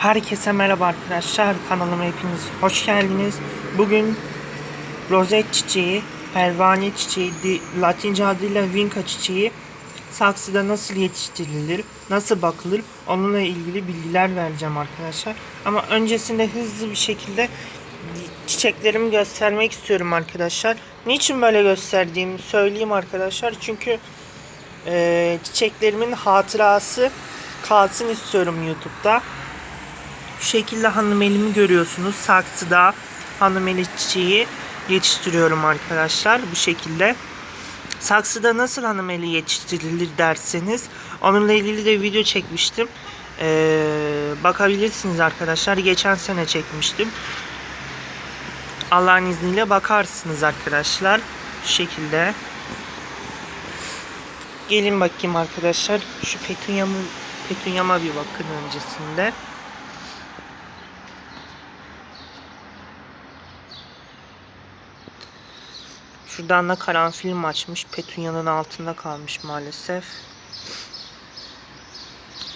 Herkese merhaba arkadaşlar. Kanalıma hepiniz hoş geldiniz. Bugün rozet çiçeği, pervane çiçeği, latince adıyla vinca çiçeği saksıda nasıl yetiştirilir, nasıl bakılır onunla ilgili bilgiler vereceğim arkadaşlar. Ama öncesinde hızlı bir şekilde çiçeklerimi göstermek istiyorum arkadaşlar. Niçin böyle gösterdiğimi söyleyeyim arkadaşlar. Çünkü eee, çiçeklerimin hatırası kalsın istiyorum YouTube'da. Şu şekilde hanım elimi görüyorsunuz. Saksıda hanım eli çiçeği yetiştiriyorum arkadaşlar. Bu şekilde. Saksıda nasıl hanım eli yetiştirilir derseniz onunla ilgili de video çekmiştim. Ee, bakabilirsiniz arkadaşlar. Geçen sene çekmiştim. Allah'ın izniyle bakarsınız arkadaşlar. Şu şekilde. Gelin bakayım arkadaşlar. Şu petunyamı, petunyama bir bakın öncesinde. Şuradan da karanfil açmış. Petunya'nın altında kalmış maalesef.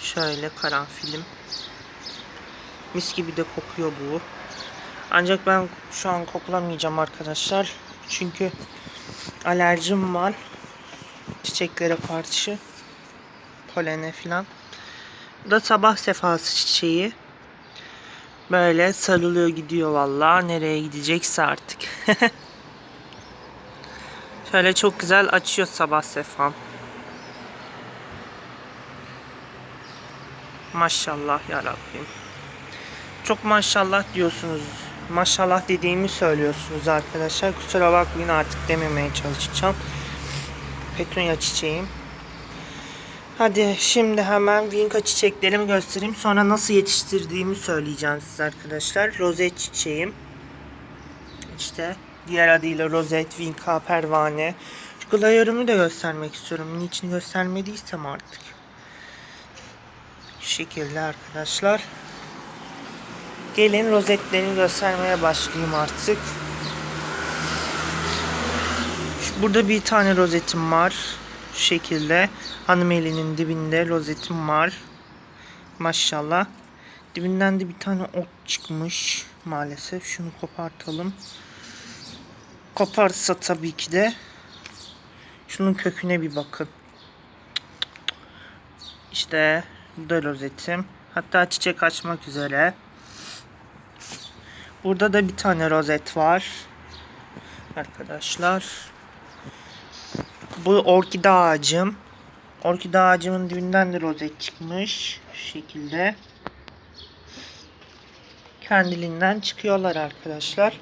Şöyle karanfilim. Mis gibi de kokuyor bu. Ancak ben şu an koklamayacağım arkadaşlar. Çünkü alerjim var. Çiçeklere karşı. Polene filan. Bu da sabah sefası çiçeği. Böyle sarılıyor gidiyor vallahi. Nereye gidecekse artık. Şöyle çok güzel açıyor sabah sefam. Maşallah ya Rabbim. Çok maşallah diyorsunuz. Maşallah dediğimi söylüyorsunuz arkadaşlar. Kusura bakmayın artık dememeye çalışacağım. Petunya çiçeğim. Hadi şimdi hemen vinka çiçeklerimi göstereyim. Sonra nasıl yetiştirdiğimi söyleyeceğim size arkadaşlar. Rozet çiçeğim. İşte diğer adıyla rozet, vinka, pervane. Şu glayörümü de göstermek istiyorum. Niçin göstermediysem artık. Şu şekilde arkadaşlar. Gelin rozetlerini göstermeye başlayayım artık. Burada bir tane rozetim var. Şu şekilde. Hanım elinin dibinde rozetim var. Maşallah. Dibinden de bir tane ot çıkmış. Maalesef. Şunu kopartalım. Koparsa tabii ki de. Şunun köküne bir bakın. İşte da rozetim. Hatta çiçek açmak üzere. Burada da bir tane rozet var. Arkadaşlar. Bu orkide ağacım. Orkide ağacımın dibinden de rozet çıkmış. Şu şekilde. Kendiliğinden çıkıyorlar arkadaşlar.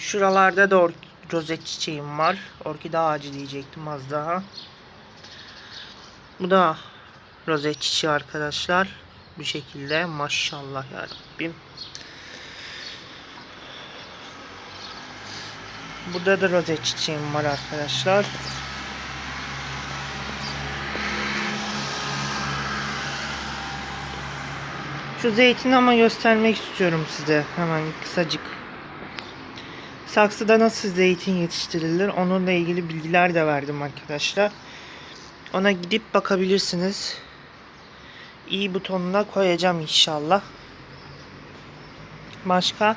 Şuralarda da rozet çiçeğim var. Orkide ağacı diyecektim az daha. Bu da rozet çiçeği arkadaşlar. Bu şekilde maşallah ya Rabbim. Burada da rozet çiçeğim var arkadaşlar. Şu zeytini ama göstermek istiyorum size hemen kısacık. Saksıda nasıl zeytin yetiştirilir onunla ilgili bilgiler de verdim arkadaşlar. Ona gidip bakabilirsiniz. İyi butonuna koyacağım inşallah. Başka?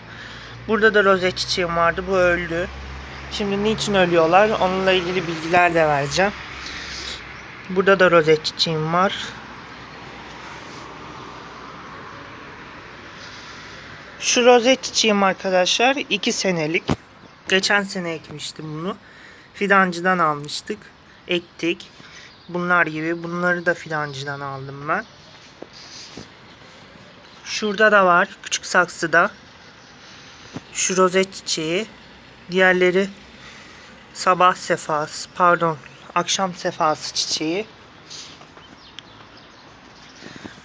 Burada da rozet çiçeğim vardı. Bu öldü. Şimdi niçin ölüyorlar? Onunla ilgili bilgiler de vereceğim. Burada da rozet çiçeğim var. Şu rozet çiçeğim arkadaşlar 2 senelik. Geçen sene ekmiştim bunu. Fidancıdan almıştık. Ektik. Bunlar gibi. Bunları da fidancıdan aldım ben. Şurada da var. Küçük saksıda. Şu rozet çiçeği. Diğerleri sabah sefası. Pardon. Akşam sefası çiçeği.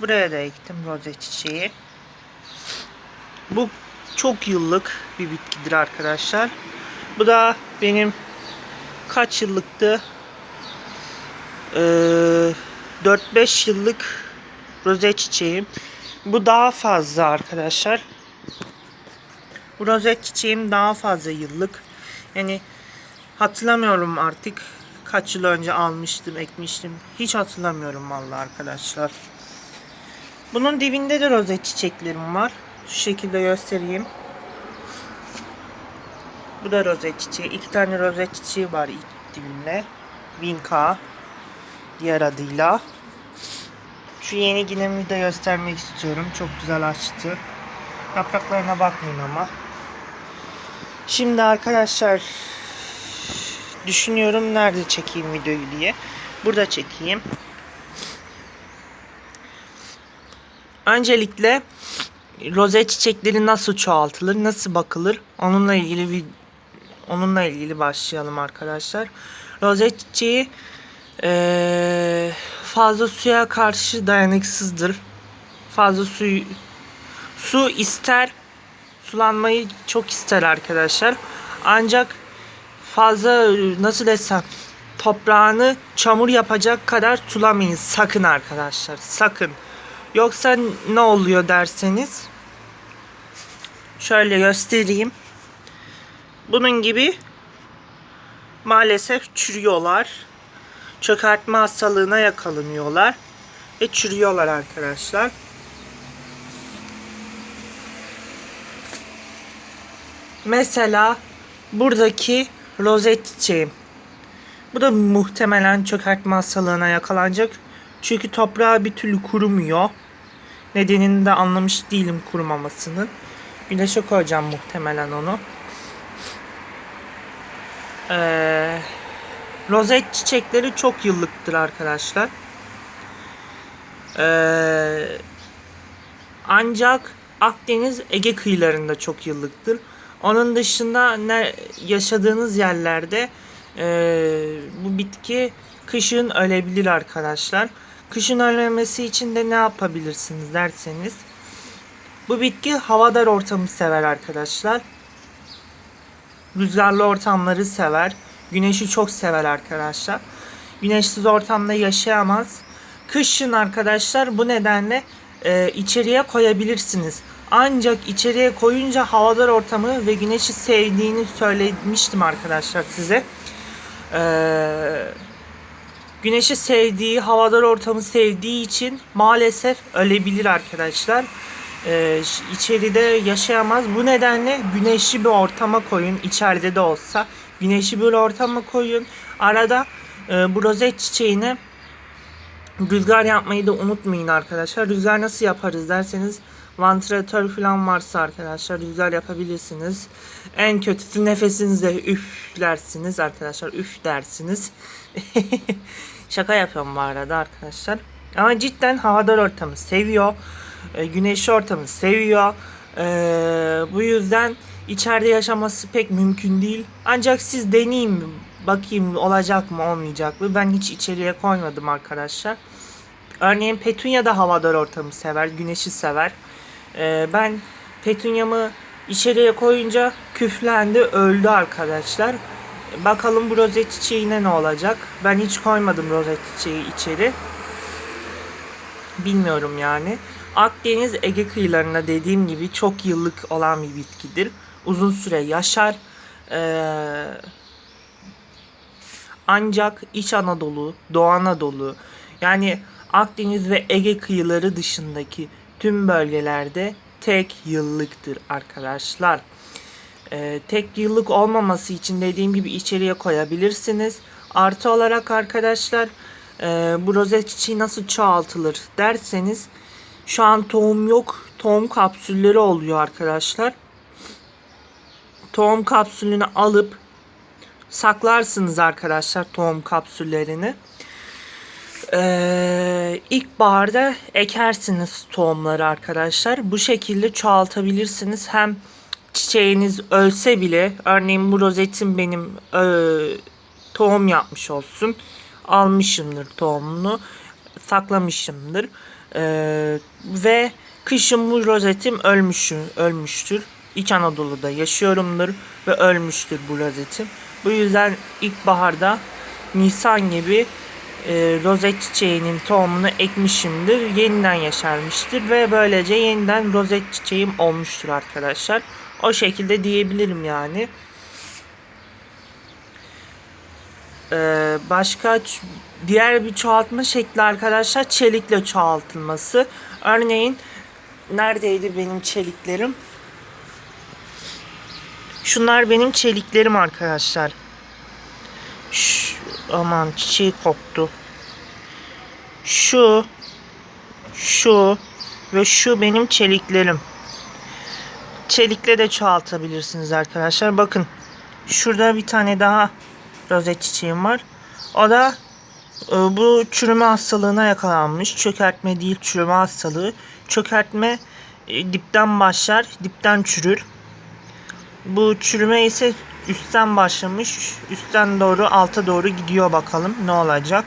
Buraya da ektim rozet çiçeği. Bu çok yıllık bir bitkidir arkadaşlar. Bu da benim kaç yıllıktı? Ee, 4-5 yıllık rozet çiçeğim. Bu daha fazla arkadaşlar. Bu rozet çiçeğim daha fazla yıllık. Yani hatırlamıyorum artık kaç yıl önce almıştım, ekmiştim. Hiç hatırlamıyorum vallahi arkadaşlar. Bunun dibinde de rozet çiçeklerim var. Şu şekilde göstereyim. Bu da rozet çiçeği. İki tane rozet çiçeği var ilk dibinde. Vinka diğer adıyla. Şu yeni ginemi de göstermek istiyorum. Çok güzel açtı. Yapraklarına bakmayın ama. Şimdi arkadaşlar düşünüyorum nerede çekeyim videoyu diye. Burada çekeyim. Öncelikle rozet çiçekleri nasıl çoğaltılır, nasıl bakılır? Onunla ilgili bir onunla ilgili başlayalım arkadaşlar. Rozet çiçeği eee, fazla suya karşı dayanıksızdır. Fazla suyu su ister, sulanmayı çok ister arkadaşlar. Ancak fazla nasıl desem toprağını çamur yapacak kadar sulamayın sakın arkadaşlar. Sakın. Yoksa ne oluyor derseniz şöyle göstereyim. Bunun gibi maalesef çürüyorlar. Çökertme hastalığına yakalanıyorlar ve çürüyorlar arkadaşlar. Mesela buradaki rozet çiçeğim. Bu da muhtemelen çökertme hastalığına yakalanacak. Çünkü toprağı bir türlü kurumuyor. Nedenini de anlamış değilim kurumamasının. Güneşe koyacağım muhtemelen onu. Ee, rozet çiçekleri çok yıllıktır arkadaşlar. Ee, ancak Akdeniz Ege kıyılarında çok yıllıktır. Onun dışında ne yaşadığınız yerlerde e, bu bitki kışın ölebilir arkadaşlar. Kışın ölmemesi için de ne yapabilirsiniz derseniz bu bitki havadar ortamı sever arkadaşlar. Rüzgarlı ortamları sever. Güneşi çok sever arkadaşlar. Güneşsiz ortamda yaşayamaz. Kışın arkadaşlar bu nedenle e, içeriye koyabilirsiniz. Ancak içeriye koyunca havadar ortamı ve güneşi sevdiğini söylemiştim arkadaşlar size. Eee güneşi sevdiği, havadar ortamı sevdiği için maalesef ölebilir arkadaşlar. Ee, içeride yaşayamaz. Bu nedenle güneşli bir ortama koyun. İçeride de olsa güneşli bir ortama koyun. Arada e, bu rozet çiçeğine rüzgar yapmayı da unutmayın arkadaşlar. Rüzgar nasıl yaparız derseniz vantilatör falan varsa arkadaşlar rüzgar yapabilirsiniz. En kötüsü nefesinizle üflersiniz arkadaşlar. Üf dersiniz. Şaka yapıyorum bu arada arkadaşlar. Ama cidden havadar ortamı seviyor. E, güneşli ortamı seviyor. E, bu yüzden içeride yaşaması pek mümkün değil. Ancak siz deneyin bakayım olacak mı olmayacak mı. Ben hiç içeriye koymadım arkadaşlar. Örneğin petunya da havadar ortamı sever, güneşi sever. E, ben petunyamı içeriye koyunca küflendi, öldü arkadaşlar. Bakalım bu rozet çiçeğine ne olacak. Ben hiç koymadım rozet çiçeği içeri. Bilmiyorum yani. Akdeniz Ege kıyılarında dediğim gibi çok yıllık olan bir bitkidir. Uzun süre yaşar. Ee, ancak İç Anadolu, Doğu Anadolu yani Akdeniz ve Ege kıyıları dışındaki tüm bölgelerde tek yıllıktır arkadaşlar. Ee, tek yıllık olmaması için dediğim gibi içeriye koyabilirsiniz. Artı olarak arkadaşlar e, bu rozet çiçeği nasıl çoğaltılır derseniz şu an tohum yok. Tohum kapsülleri oluyor arkadaşlar. Tohum kapsülünü alıp saklarsınız arkadaşlar tohum kapsüllerini. Ee, ilkbaharda ekersiniz tohumları arkadaşlar. Bu şekilde çoğaltabilirsiniz. Hem çiçeğiniz ölse bile örneğin bu rozetim benim e, tohum yapmış olsun. Almışımdır tohumunu. Saklamışımdır. E, ve kışın bu rozetim ölmüşüm, ölmüştür. İç Anadolu'da yaşıyorumdur ve ölmüştür bu rozetim. Bu yüzden ilkbaharda Nisan gibi e, rozet çiçeğinin tohumunu ekmişimdir. Yeniden yaşarmıştır ve böylece yeniden rozet çiçeğim olmuştur arkadaşlar. O şekilde diyebilirim yani. Ee, başka diğer bir çoğaltma şekli arkadaşlar çelikle çoğaltılması. Örneğin neredeydi benim çeliklerim? Şunlar benim çeliklerim arkadaşlar. Aman çiçeği koptu. Şu, şu ve şu benim çeliklerim. Çelikle de çoğaltabilirsiniz arkadaşlar. Bakın şurada bir tane daha rozet çiçeğim var. O da e, bu çürüme hastalığına yakalanmış. Çökertme değil çürüme hastalığı. Çökertme e, dipten başlar, dipten çürür. Bu çürüme ise üstten başlamış. Üstten doğru alta doğru gidiyor bakalım ne olacak.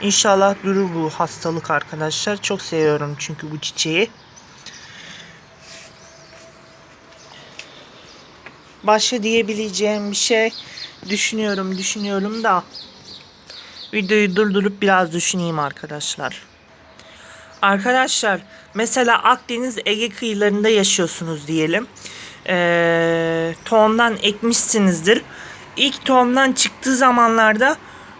İnşallah durur bu hastalık arkadaşlar. Çok seviyorum çünkü bu çiçeği. Başka diyebileceğim bir şey düşünüyorum düşünüyorum da videoyu durdurup biraz düşüneyim arkadaşlar. Arkadaşlar mesela Akdeniz Ege kıyılarında yaşıyorsunuz diyelim. Ee, tohumdan ekmişsinizdir. İlk tohumdan çıktığı zamanlarda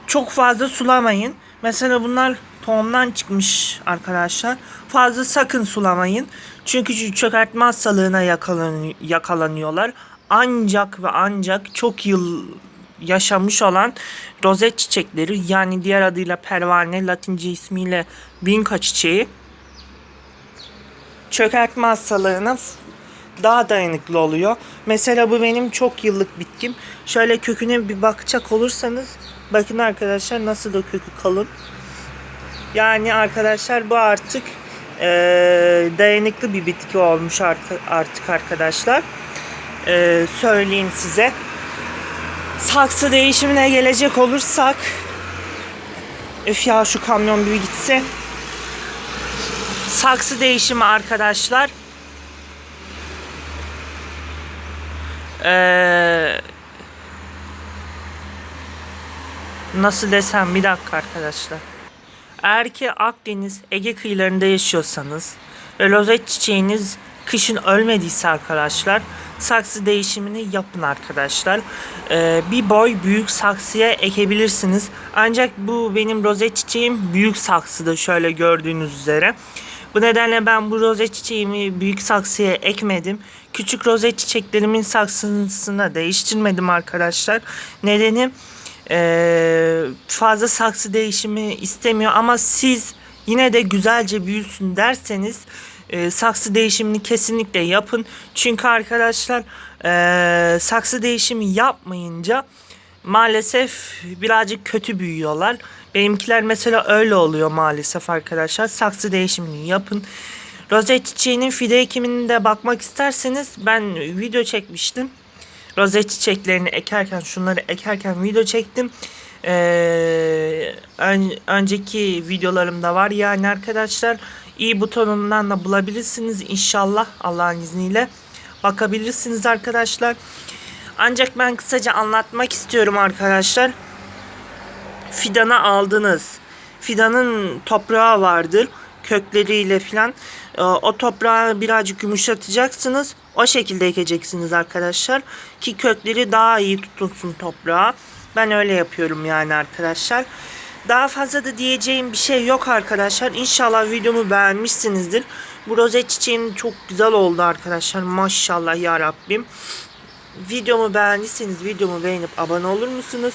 çok fazla sulamayın. Mesela bunlar tohumdan çıkmış arkadaşlar. Fazla sakın sulamayın. Çünkü çökertme hastalığına yakalan yakalanıyorlar. Ancak ve ancak çok yıl yaşamış olan rozet çiçekleri yani diğer adıyla pervane latince ismiyle vinka çiçeği çökertme hastalığına daha dayanıklı oluyor. Mesela bu benim çok yıllık bitkim. Şöyle köküne bir bakacak olursanız bakın arkadaşlar nasıl da kökü kalın. Yani arkadaşlar bu artık eee, dayanıklı bir bitki olmuş artık, arkadaşlar. Eee, söyleyeyim size. Saksı değişimine gelecek olursak Öf ya şu kamyon bir gitse. Saksı değişimi arkadaşlar. Ee, nasıl desem bir dakika arkadaşlar. Eğer ki Akdeniz, Ege kıyılarında yaşıyorsanız ve rozet çiçeğiniz kışın ölmediyse arkadaşlar saksı değişimini yapın arkadaşlar. Ee, bir boy büyük saksıya ekebilirsiniz. Ancak bu benim rozet çiçeğim büyük saksıda şöyle gördüğünüz üzere. Bu nedenle ben bu rozet çiçeğimi büyük saksıya ekmedim. Küçük rozet çiçeklerimin saksısına değiştirmedim arkadaşlar. Nedeni ee, fazla saksı değişimi istemiyor ama siz yine de güzelce büyüsün derseniz e, saksı değişimini kesinlikle yapın. Çünkü arkadaşlar e, saksı değişimi yapmayınca maalesef birazcık kötü büyüyorlar. Benimkiler mesela öyle oluyor maalesef arkadaşlar. Saksı değişimini yapın. Rozet çiçeğinin fide ekimini de bakmak isterseniz ben video çekmiştim. Rozet çiçeklerini ekerken şunları ekerken video çektim. Ee, ön- önceki videolarımda var yani arkadaşlar. İyi butonundan da bulabilirsiniz inşallah Allah'ın izniyle. Bakabilirsiniz arkadaşlar. Ancak ben kısaca anlatmak istiyorum arkadaşlar. Fidanı aldınız. Fidanın toprağı vardır. Kökleriyle filan. Ee, O toprağı birazcık yumuşatacaksınız. O şekilde ekeceksiniz arkadaşlar. Ki kökleri daha iyi tutunsun toprağa. Ben öyle yapıyorum yani arkadaşlar. Daha fazla da diyeceğim bir şey yok arkadaşlar. İnşallah videomu beğenmişsinizdir. Bu rozet çiçeğim çok güzel oldu arkadaşlar. Maşallah ya Rabbim. Videomu beğendiyseniz videomu beğenip abone olur musunuz?